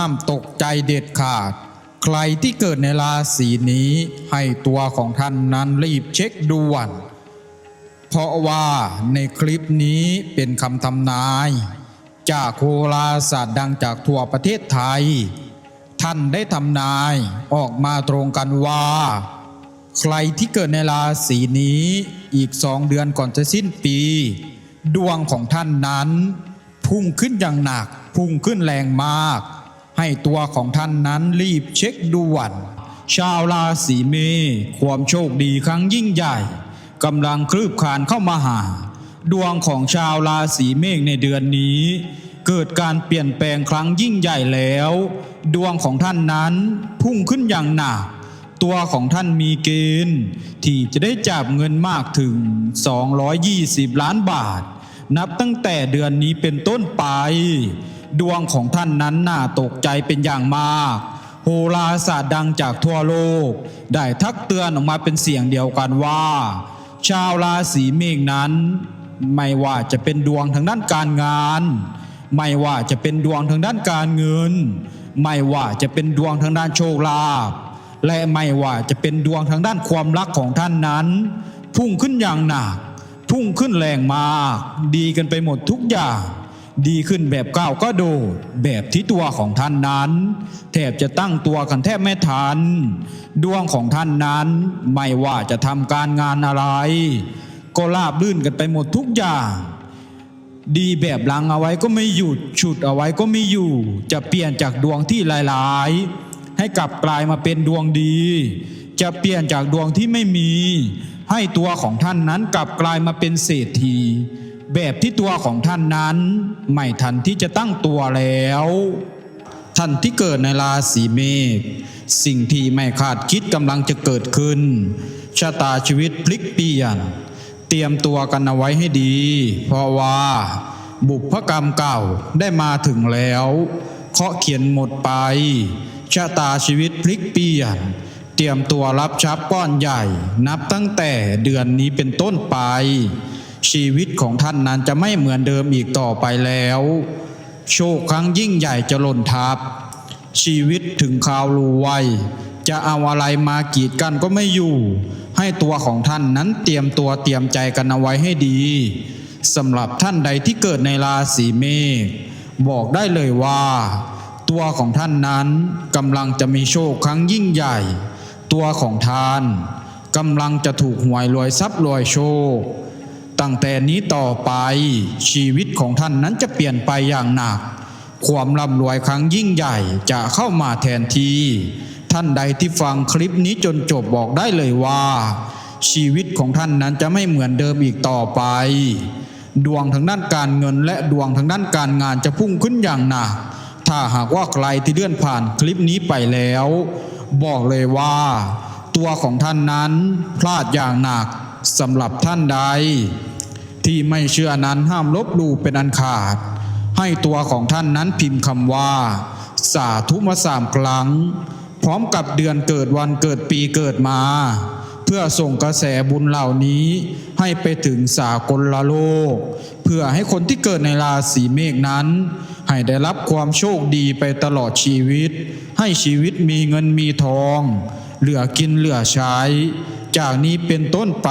ห้ามตกใจเด็ดขาด ใครที่เกิดในราศีนี้ ให้ตัวของท่านนั้นรีบเช็คด่วน เพราะว่าในคลิปนี้เป็นคำทำนาย จากโหราศาสตร์ดังจากทั่วประเทศไทย ท่านได้ทำนายออกมาตรงกันว่าใครที่เกิดในราศีนี้อีกสองเดือนก่อนจะสิ้นปี ดวงของท่านนั้น พุ่งขึ้นอย่างหนัก พุ่งขึ้นแรงมาก ให้ตัวของท่านนั้นรีบเช็คด่วนชาวราศีเมษความโชคดีครั้งยิ่งใหญ่กำลังคลืบคลานเข้ามาหา ดวงของชาวราศีเมษในเดือนนี้ เกิดการเปลี่ยนแปลงครั้งยิ่งใหญ่แล้ว ดวงของท่านนั้นพุ่งขึ้นอย่างหนักตัวของท่านมีเกณฑ์ ที่จะได้จับเงินมากถึง 220 ล้านบาท นับตั้งแต่เดือนนี้เป็นต้นไป ดวงของท่านนั้นน่าตกใจเป็นอย่างมากโหราศาสตร์ดังจากทั่วโลก ได้ทักเตือนออกมาเป็นเสียงเดียวกันว่า ชาวราศีเมษนั้น ไม่ว่าจะเป็นดวงทางด้านการงาน ไม่ว่าจะเป็นดวงทางด้านการเงิน ไม่ว่าจะเป็นดวงทางด้านโชคลาภและไม่ว่าจะเป็นดวงทางด้านความรักของท่านนั้น พุ่งขึ้นอย่างหนัก พุ่งขึ้นแรงมาก ดีกันไปหมดทุกอย่าง ดีขึ้นแบบก้าวก็โดดแบบที่ตัวของท่านนั้น แทบจะตั้งตัวกันแทบไม่ทัน ดวงของท่านนั้นไม่ว่าจะทำการงานอะไร ก็ราบลื่นกันไปหมดทุกอย่าง ดีแบบลังเอาไว้ก็ไม่หยุดฉุดเอาไว้ก็ไม่อยู่ จะเปลี่ยนจากดวงที่หลายๆ ให้กลับกลายมาเป็นดวงดี จะเปลี่ยนจากดวงที่ไม่มี ให้ตัวของท่านนั้นกลับกลายมาเป็นเศรษฐี แบบที่ตัวของท่านนั้น ไม่ทันที่จะตั้งตัวแล้ว ท่านที่เกิดในราศีเมษสิ่งที่ไม่คาดคิดกำลังจะเกิดขึ้น ชะตาชีวิตพลิกเปลี่ยน เตรียมตัวกันเอาไว้ให้ดี เพราะว่า บุพกรรมเก่าได้มาถึงแล้วเคาะเขียนหมดไป ชะตาชีวิตพลิกเปลี่ยน เตรียมตัวรับทรัพย์ก้อนใหญ่ นับตั้งแต่เดือนนี้เป็นต้นไป ชีวิตของท่านนั้นจะไม่เหมือนเดิมอีกต่อไปแล้ว โชคครั้งยิ่งใหญ่จะหล่นทับ ชีวิตถึงคราวรูไวจะเอาอะไรมากีดกันก็ไม่อยู่ ให้ตัวของท่านนั้นเตรียมตัวเตรียมใจกันเอาไว้ให้ดีสำหรับท่านใดที่เกิดในราศีเมษบอกได้เลยว่า ตัวของท่านนั้นกำลังจะมีโชคครั้งยิ่งใหญ่ ตัวของท่านกำลังจะถูกหวยรวยทรัพย์รวยโชค ตั้งแต่นี้ต่อไปชีวิตของท่านนั้นจะเปลี่ยนไปอย่างหนัก ความร่ำรวยครั้งยิ่งใหญ่จะเข้ามาแทนที่ ท่านใดที่ฟังคลิปนี้จนจบบอกได้เลยว่า ชีวิตของท่านนั้นจะไม่เหมือนเดิมอีกต่อไป ดวงทางด้านการเงินและดวงทางด้านการงานจะพุ่งขึ้นอย่างหนัก ถ้าหากว่าใครที่เลื่อนผ่านคลิปนี้ไปแล้ว บอกเลยว่า ตัวของท่านนั้นพลาดอย่างหนักสำหรับท่านใด ที่ไม่เชื่อนั้นห้ามลบลู่เป็นอันขาด ให้ตัวของท่านนั้นพิมพ์คำว่า สาธุมาสามครั้ง พร้อมกับเดือนเกิดวันเกิดปีเกิดมา เพื่อส่งกระแสบุญเหล่านี้ ให้ไปถึงสากลละโลก เพื่อให้คนที่เกิดในราศีเมษนั้น ให้ได้รับความโชคดีไปตลอดชีวิต ให้ชีวิตมีเงินมีทอง เหลือกินเหลือใช้ จากนี้เป็นต้นไป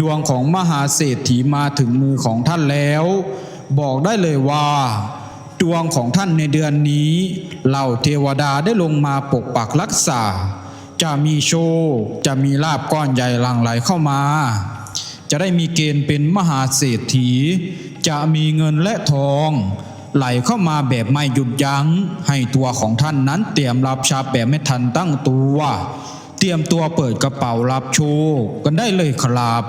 ดวงของมหาเศรษฐีมาถึงมือของท่านแล้ว บอกได้เลยว่า ดวงของท่านในเดือนนี้เหล่าเทวดาได้ลงมาปกปักรักษา จะมีโชคจะมีลาบก้อนใหญ่หลั่งไหลเข้ามา จะได้มีเกณฑ์เป็นมหาเศรษฐี จะมีเงินและทองไหลเข้ามาแบบไม่หยุดยัง้ง ให้ตัวของท่านนั้นเตรียมรับทรัพย์แบบไม่ทันตั้งตัว เตรียมตัวเปิดกระเป๋ารับโชคกันได้เลยครับ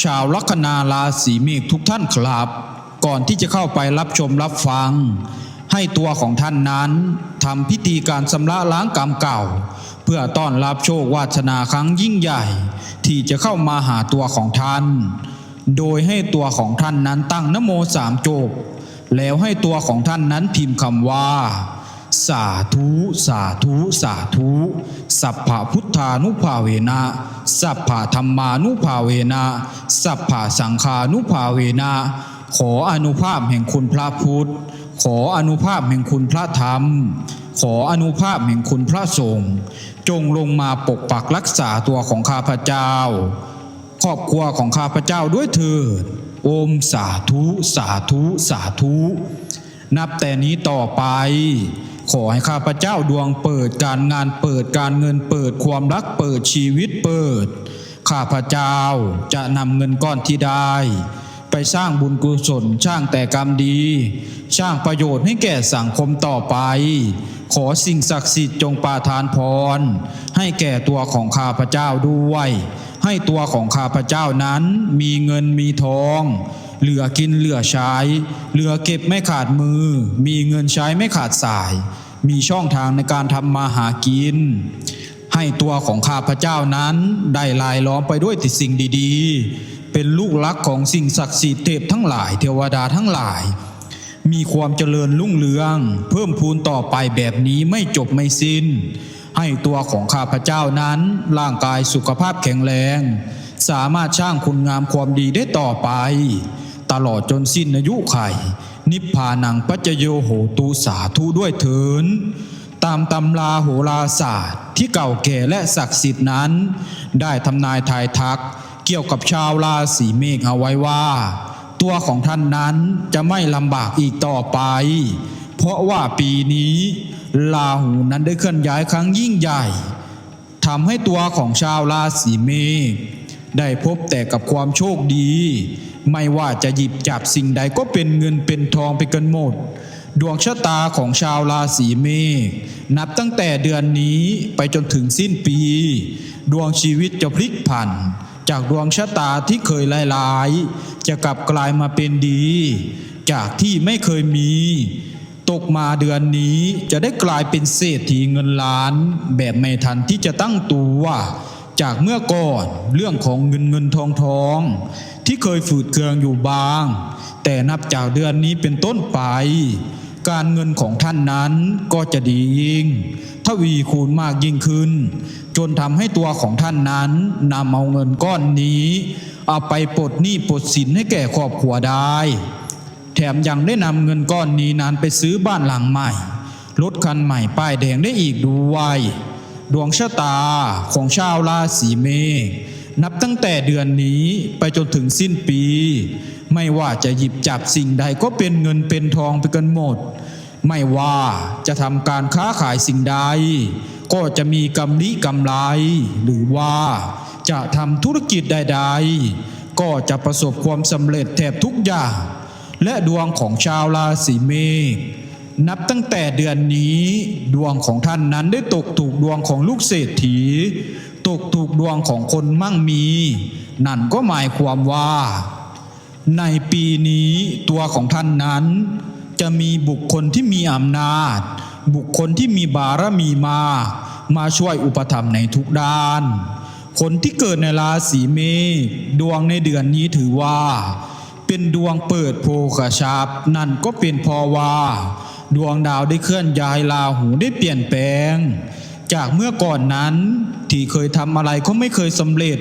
ชาวลัคนาราศีเมษทุกท่านครับ ก่อนที่จะเข้าไปรับชมรับฟัง ให้ตัวของท่านนั้นทำพิธีการชำระล้างกรรมเก่า เพื่อต้อนรับโชควาสนาครั้งยิ่งใหญ่ ที่จะเข้ามาหาตัวของท่าน โดยให้ตัวของท่านนั้นตั้งนโมสามจบแล้วให้ตัวของท่านนั้นพิมพ์คำว่า สาธุสาธุสาธุสัพพะพุทธานุภาเวนะสัพพะธรรมานุภาเวนะสัพพะสังฆานุภาเวนะขออนุภาพแห่งคุณพระพุทธ ขออนุภาพแห่งคุณพระธรรม ขออนุภาพแห่งคุณพระสงฆ์จงลงมาปกปักรักษาตัวของข้าพเจ้า ครอบครัวของข้าพเจ้าด้วยเถิดโอมสาธุสาธุสาธุ นับแต่นี้ต่อไป ขอให้ข้าพเจ้าดวงเปิดการงานเปิดการเงินเปิดความรักเปิดชีวิตเปิด ข้าพเจ้าจะนำเงินก้อนที่ได้ ไปสร้างบุญกุศลสร้างแต่กรรมดี สร้างประโยชน์ให้แก่สังคมต่อไป ขอสิ่งศักดิ์สิทธิ์จงปาทานพร ให้แก่ตัวของข้าพเจ้าด้วย ให้ตัวของข้าพเจ้านั้นมีเงินมีทอง เหลือกินเหลือใช้ เหลือเก็บไม่ขาดมือ มีเงินใช้ไม่ขาดสาย มีช่องทางในการทำมาหากิน ให้ตัวของข้าพเจ้านั้นได้ลายล้อมไปด้วยต่สิ่งดีๆ เป็นลูกรักของสิ่งศักดิ์สิทธิ์เทพทั้งหลายเทวดาทั้งหลาย มีความเจริญรุ่งเรือง เพิ่มพูนต่อไปแบบนี้ไม่จบไม่สิ้น ให้ตัวของข้าพเจ้านั้นร่างกายสุขภาพแข็งแรงสามารถสร้างคุณงามความดีได้ต่อไป ตลอดจนสิ้นอายุไข นิพพานังปัจโยโหตูสาธุด้วยเถินตามตำราโหราศาสตร์ที่เก่าแก่และศักดิ์สิทธิ์นั้น ได้ทำนายทายทักเกี่ยวกับชาวราศีเมษเอาไว้ว่า ตัวของท่านนั้นจะไม่ลำบากอีกต่อไป เพราะว่าปีนี้ลาหูนั้นได้เคลื่อนย้ายครั้งยิ่งใหญ่ทำให้ตัวของชาวราศีเมษ ได้พบแต่กับความโชคดี ไม่ว่าจะหยิบจับสิ่งใดก็เป็นเงินเป็นทองไปกันหมด ดวงชะตาของชาวราศีเมษนับตั้งแต่เดือนนี้ไปจนถึงสิ้นปี ดวงชีวิตจะพลิกผัน จากดวงชะตาที่เคยลายๆจะกลับกลายมาเป็นดี จากที่ไม่เคยมี ตกมาเดือนนี้จะได้กลายเป็นเศรษฐีเงินล้าน แบบไม่ทันที่จะตั้งตัว จากเมื่อก่อนเรื่องของเงินเงินทองทอง ที่เคยฝืดเคืองอยู่บาง แต่นับจากเดือนนี้เป็นต้นไป การเงินของท่านนั้นก็จะดียิ่งทวีคูณมากยิ่งขึ้น จนทำให้ตัวของท่านนั้นนำเอาเงินก้อนนี้ เอาไปปลดหนี้ปลดสินให้แก่ครอบครัวได้ แถมยังได้นำเงินก้อนนี้นั้นไปซื้อบ้านหลังใหม่รถคันใหม่ป้ายแดงได้อีกด้วย ดวงชะตาของชาวราศีเมษนับตั้งแต่เดือนนี้ไปจนถึงสิ้นปี ไม่ว่าจะหยิบจับสิ่งใดก็เป็นเงินเป็นทองไปกันหมด ไม่ว่าจะทำการค้าขายสิ่งใด ก็จะมีกำลิกำไร หรือว่าจะทำธุรกิจใดๆ ก็จะประสบความสำเร็จแทบทุกอย่าง และดวงของชาวราศีเมษ นับตั้งแต่เดือนนี้ดวงของท่านนั้นได้ตกถูกดวงของลูกเศรษฐี ตกถูกดวงของคนมั่งมี นั่นก็หมายความว่า ในปีนี้ตัวของท่านนั้น จะมีบุคคลที่มีอำนาจ บุคคลที่มีบารมีมา มาช่วยอุปถัมภ์ในทุกด้าน คนที่เกิดในราศีเมษดวงในเดือนนี้ถือว่า เป็นดวงเปิดโภคชาบนั่นก็เป็นพอว่า ดวงดาวได้เคลื่อนย้ายราหูได้เปลี่ยนแปลง จากเมื่อก่อนนั้น ที่เคยทำอะไรก็ไม่เคยสำเร็จ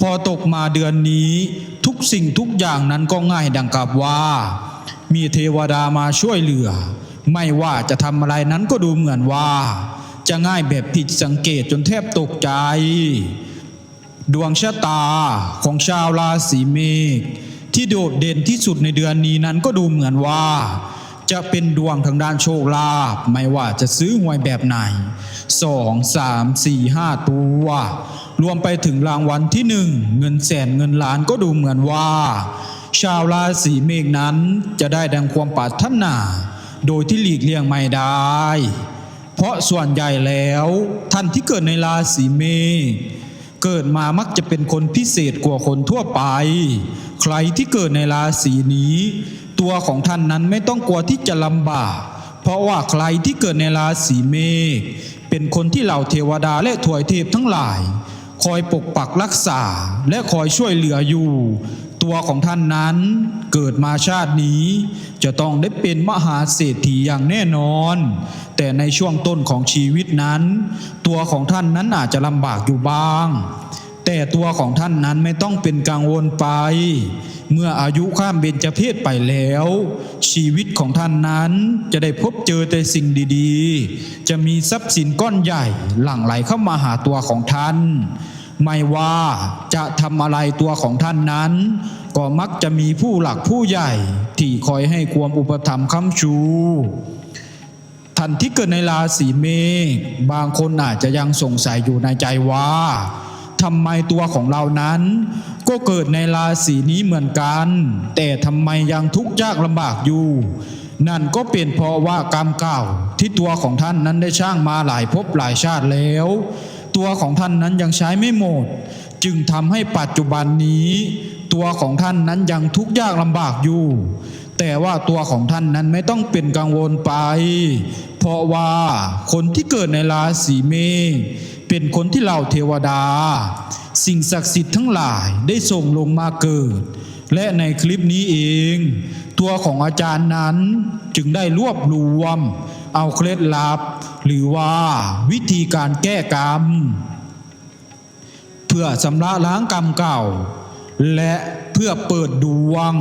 พอตกมาเดือนนี้ทุกสิ่งทุกอย่างนั้นก็ง่ายดังกับว่า มีเทวดามาช่วยเหลือ ไม่ว่าจะทำอะไรนั้นก็ดูเหมือนว่า จะง่ายแบบผิดสังเกตจนแทบตกใจ ดวงชะตาของชาวราศีเมษที่โดดเด่นที่สุดในเดือนนี้นั้นก็ดูเหมือนว่า จะเป็นดวงทางด้านโชคลาภไม่ว่าจะซื้อหวยแบบไหนสองสามสี่ห้าตัว รวมไปถึงรางวัลที่หนึ่งเงินแสนเงินล้านก็ดูเหมือนว่า ชาวราศีเมษนั้นจะได้ดังความปรารถนา โดยที่หลีกเลี่ยงไม่ได้ เพราะส่วนใหญ่แล้วท่านที่เกิดในราศีเมษเกิดมามักจะเป็นคนพิเศษกว่าคนทั่วไป ใครที่เกิดในราศีนี้ ตัวของท่านนั้นไม่ต้องกลัวที่จะลำบาก เพราะว่าใครที่เกิดในราศีเมษเป็นคนที่เหล่าเทวดาและถวยเทพทั้งหลาย คอยปกปักรักษาและคอยช่วยเหลืออยู่ ตัวของท่านนั้นเกิดมาชาตินี้ จะต้องได้เป็นมหาเศรษฐีอย่างแน่นอน แต่ในช่วงต้นของชีวิตนั้น ตัวของท่านนั้นอาจจะลำบากอยู่บ้าง แต่ตัวของท่านนั้นไม่ต้องเป็นกังวลไป เมื่ออายุข้ามเบญจเพศไปแล้ว ชีวิตของท่านนั้นจะได้พบเจอแต่สิ่งดีๆ จะมีทรัพย์สินก้อนใหญ่หลั่งไหลเข้ามาหาตัวของท่าน ไม่ว่าจะทำอะไรตัวของท่านนั้น ก็มักจะมีผู้หลักผู้ใหญ่ ที่คอยให้ความอุปถัมภ์ค้ำชูท่านที่เกิดในราศีเมษบางคนอาจจะยังสงสัยอยู่ในใจว่าำไมตัวของเรานั้น ก็เกิดในราศีนี้เหมือนกัน แต่ทำไมยังทุกข์ยากลำบากอยู่ นั่นก็เป็นเพราะว่ากรรมเก่าที่ตัวของท่านนั้นได้ช่างมาหลายภพหลายชาติแล้ว ตัวของท่านนั้นยังใช้ไม่หมด จึงทำให้ปัจจุบันนี้ ตัวของท่านนั้นยังทุกข์ยากลำบากอยู่ แต่ว่าตัวของท่านนั้นไม่ต้องเป็นกังวลไป เพราะว่าคนที่เกิดในราศีเมษ เป็นคนที่เหล่าเทวดา สิ่งศักดิ์สิทธิ์ทั้งหลายได้ส่งลงมาเกิด และในคลิปนี้เอง ตัวของอาจารย์นั้นจึงได้รวบรวม เอาเคล็ดลับ หรือว่าวิธีการแก้กรรม เพื่อชำระล้างกรรมเก่า และเพื่อเปิดดวง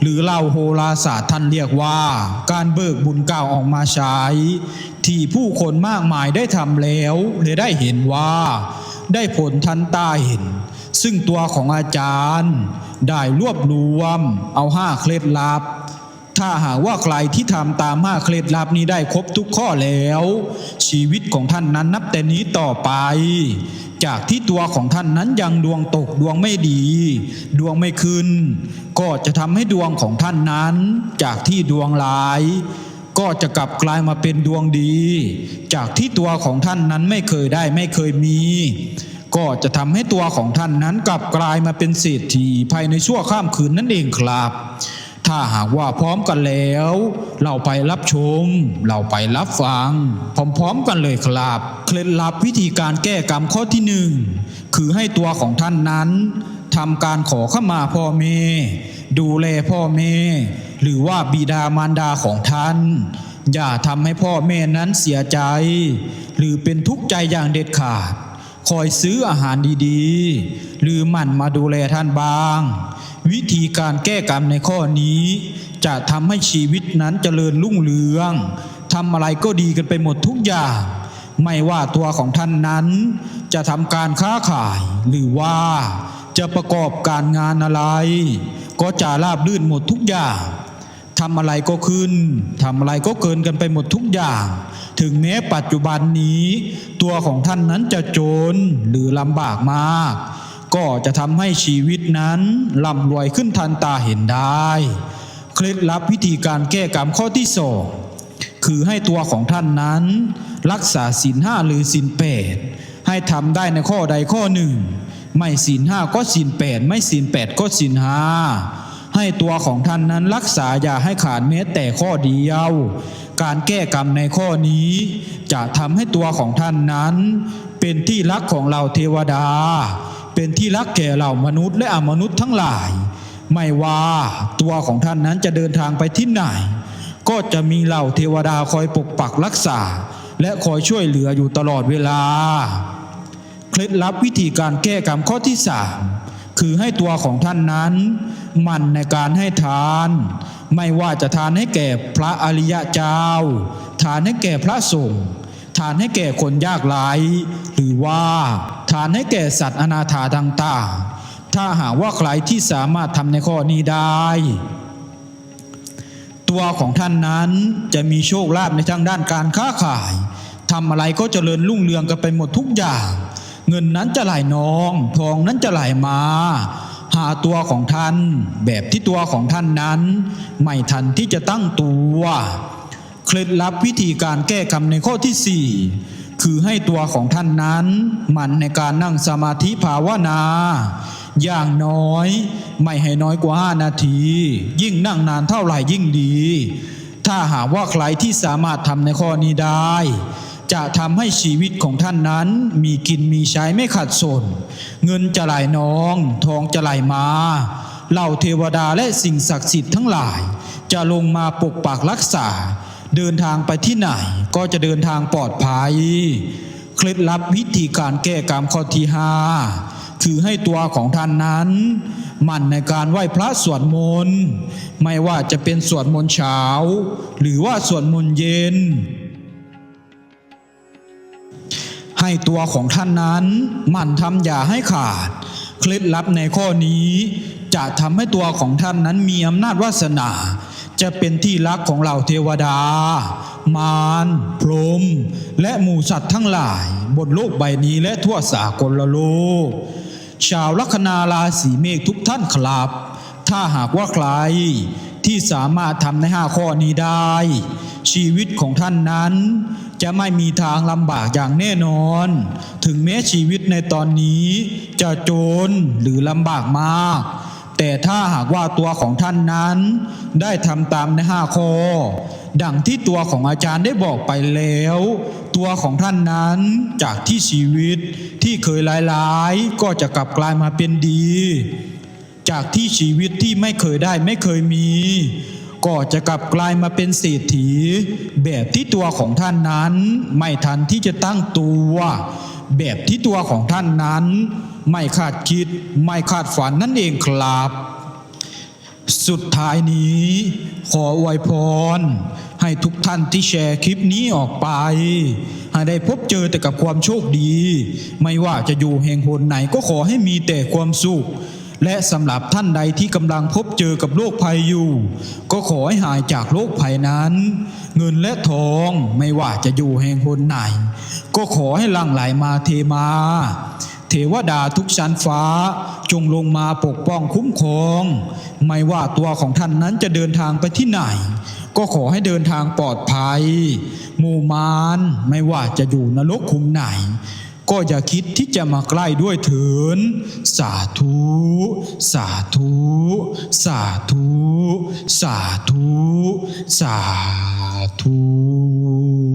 หรือเล่าโหราศาสตร์ท่านเรียกว่า การเบิกบุญเก่าออกมาใช้ ที่ผู้คนมากมายได้ทำแล้วและได้เห็นว่า ได้ผลทันตาเห็น ซึ่งตัวของอาจารย์ ได้รวบรวม เอาห้าเคล็ดลับ ถ้าหากว่าใครที่ทำตามห้าเคล็ดลับนี้ได้ครบทุกข้อแล้ว ชีวิตของท่านนั้นนับแต่นี้ต่อไป จากที่ตัวของท่านนั้นยังดวงตกดวงไม่ดี ดวงไม่ขึ้น ก็จะทำให้ดวงของท่านนั้น จากที่ดวงร้าย ก็จะกลับกลายมาเป็นดวงดี จากที่ตัวของท่านนั้นไม่เคยได้ไม่เคยมี ก็จะทำให้ตัวของท่านนั้นกลับกลายมาเป็นเศรษฐีภายในชั่วข้ามคืนนั่นเองครับ ถ้าหากว่าพร้อมกันแล้ว เราไปรับชม เราไปรับฟัง พร้อมๆกันเลยครับ เคล็ดลับวิธีการแก้กรรมข้อที่หนึ่งคือให้ตัวของท่านนั้นทำการขอเข้ามาพ่อแม่ดูแลพ่อแม่ หรือว่าบิดามารดาของท่าน อย่าทำให้พ่อแม่นั้นเสียใจ หรือเป็นทุกข์ใจอย่างเด็ดขาด คอยซื้ออาหารดีๆ หรือหมั่นมาดูแลท่านบ้าง วิธีการแก้กรรมในข้อนี้ จะทำให้ชีวิตนั้นเจริญรุ่งเรืองทำอะไรก็ดีกันไปหมดทุกอย่างไม่ว่าตัวของท่านนั้น จะทำการค้าขายหรือว่าจะประกอบการงานอะไร ก็จะราบรื่นหมดทุกอย่าง ทำอะไรก็ขึ้นทำอะไรก็เกินกันไปหมดทุกอย่าง ถึงแม้ปัจจุบันนี้ ตัวของท่านนั้นจะจนหรือลำบากมาก ก็จะทำให้ชีวิตนั้นร่ำรวยขึ้นทันตาเห็นได้ เคล็ดลับวิธีการแก้กรรมข้อที่สองคือให้ตัวของท่านนั้น รักษาศีลห้าหรือศีลแปดให้ทำได้ในข้อใดข้อหนึ่ง ไม่ศีลห้าก็ศีลแปดไม่ศีลแปดก็ศีลห้า ให้ตัวของท่านนั้นรักษาอย่าให้ขาดแม้แต่ข้อเดียว การแก้กรรมในข้อนี้ จะทำให้ตัวของท่านนั้น เป็นที่รักของเราเทวดา เป็นที่รักแก่เหล่ามนุษย์และอมนุษย์ทั้งหลาย ไม่ว่าตัวของท่านนั้นจะเดินทางไปที่ไหน ก็จะมีเหล่าเทวดาคอยปกปักรักษา และคอยช่วยเหลืออยู่ตลอดเวลา เคล็ดลับวิธีการแก้กรรมข้อที่สาม คือให้ตัวของท่านนั้น มันในการให้ทาน ไม่ว่าจะทานให้แก่พระอริยะเจ้า ทานให้แก่พระสงฆ์ทานให้แก่คนยากไร้หรือว่าทานให้แก่สัตว์อนาถาต่างๆ ถ้าหากว่าใครที่สามารถทำในข้อนี้ได้ ตัวของท่านนั้นจะมีโชคลาภในทางด้านการค้าขายทำอะไรก็เจริญรุ่งเรืองกันไปหมดทุกอย่าง เงินนั้นจะไหลนอง ทองนั้นจะไหลมา หาตัวของท่าน แบบที่ตัวของท่านนั้น ไม่ทันที่จะตั้งตัวเคล็ดลับวิธีการแก้กรรมในข้อที่สี่คือให้ตัวของท่านนั้นหมันในการนั่งสมาธิภาวนา อย่างน้อย ไม่ให้น้อยกว่า5นาที ยิ่งนั่งนานเท่าไหร่ยิ่งดีถ้าถ้าหากว่าใครที่สามารถทำในข้อนี้ได้ จะทำให้ชีวิตของท่านนั้น มีกินมีใช้ไม่ขาดสน เงินจะไหลนอง ทองจะไหลมาเหล่าเทวดาและสิ่งศักดิ์สิทธิ์ทั้งหลาย จะลงมาปกปักรักษา เดินทางไปที่ไหนก็จะเดินทางปลอดภัย เคล็ดลับวิธีการแก้กรรมข้อที่ห้าคือให้ตัวของท่านนั้นมั่นในการไหว้พระสวดมนต์ไม่ว่าจะเป็นสวดมนต์เช้า หรือว่าสวดมนต์เย็น ให้ตัวของท่านนั้นหมั่นทำอย่าให้ขาด เคล็ดลับในข้อนี้ จะทำให้ตัวของท่านนั้นมีอำนาจวาสนา จะเป็นที่รักของเหล่าเทวดา มารพรหมและหมูสัตว์ทั้งหลาย บนโลกใบนี้และทั่วสากลโลก ชาวลัคนาราศีเมษทุกท่านครับ ถ้าหากว่าใครที่สามารถทำในห้าข้อนี้ได้ ชีวิตของท่านนั้น จะไม่มีทางลำบากอย่างแน่นอน ถึงแม้ชีวิตในตอนนี้จะจนหรือลำบากมาก แต่ถ้าหากว่าตัวของท่านนั้น ได้ทำตามในห้าข้อดังที่ตัวของอาจารย์ได้บอกไปแล้ว ตัวของท่านนั้นจากที่ชีวิตที่เคยร้ายๆ ก็จะกลับกลายมาเป็นดี จากที่ชีวิตที่ไม่เคยได้ไม่เคยมี ก็จะกลับกลายมาเป็นเศรษฐี แบบที่ตัวของท่านนั้น ไม่ทันที่จะตั้งตัว แบบที่ตัวของท่านนั้น ไม่คาดคิด ไม่คาดฝันนั่นเองครับสุดท้ายนี้ ขออวยพร ให้ทุกท่านที่แชร์คลิปนี้ออกไป ให้ได้พบเจอแต่กับความโชคดี ไม่ว่าจะอยู่แห่งหนไหนก็ขอให้มีแต่ความสุข และสำหรับท่านใดที่กำลังพบเจอกับโรคภัยอยู่ ก็ขอให้หายจากโรคภัยนั้น เงินและทองไม่ว่าจะอยู่แห่งหนไหน ก็ขอให้หลั่งไหลมาเทมา เทวดาทุกชั้นฟ้าจงลงมาปกป้องคุ้มครอง ไม่ว่าตัวของท่านนั้นจะเดินทางไปที่ไหน ก็ขอให้เดินทางปลอดภัย มูมารไม่ว่าจะอยู่นรกคุมไหน ก็อย่าคิดที่จะมาใกล้ด้วยเถิน สาธุ สาธุ สาธุ สาธุ สาธุ